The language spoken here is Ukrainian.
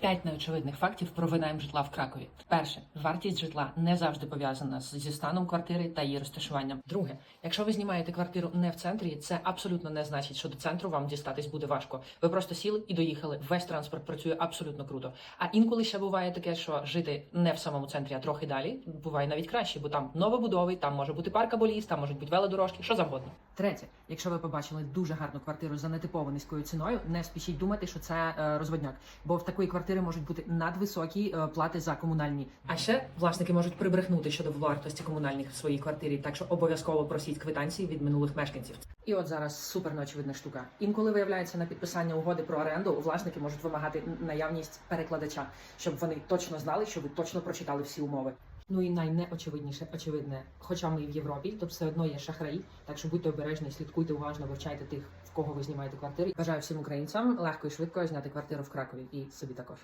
П'ять неочевидних фактів про винайм житла в Кракові. Перше, вартість житла не завжди пов'язана зі станом квартири та її розташуванням. Друге, якщо ви знімаєте квартиру не в центрі, це абсолютно не значить, що до центру вам дістатись буде важко. Ви просто сіли і доїхали. Весь транспорт працює абсолютно круто. А інколи ще буває таке, що жити не в самому центрі, а трохи далі буває навіть краще, бо там новобудови, там може бути парк або там можуть бути велодорожки, що завгодно. Третє, якщо ви побачили дуже гарну квартиру за нетипово низькою ціною, не спішіть думати, що це е, розводняк, бо в такої квартири можуть бути надвисокі е, плати за комунальні. А ще власники можуть прибрехнути щодо вартості комунальних в своїй квартирі, так що обов'язково просіть квитанції від минулих мешканців. І от зараз супер неочевидна штука. Інколи виявляється на підписання угоди про оренду, власники можуть вимагати наявність перекладача, щоб вони точно знали, що ви точно прочитали всі умови. Ну і найнеочевидніше, очевидне, хоча ми в Європі, то все одно є шахраї. Так що будьте обережні, слідкуйте уважно, вивчайте тих, в кого ви знімаєте квартири. Бажаю всім українцям легко і швидко зняти квартиру в Кракові і собі також.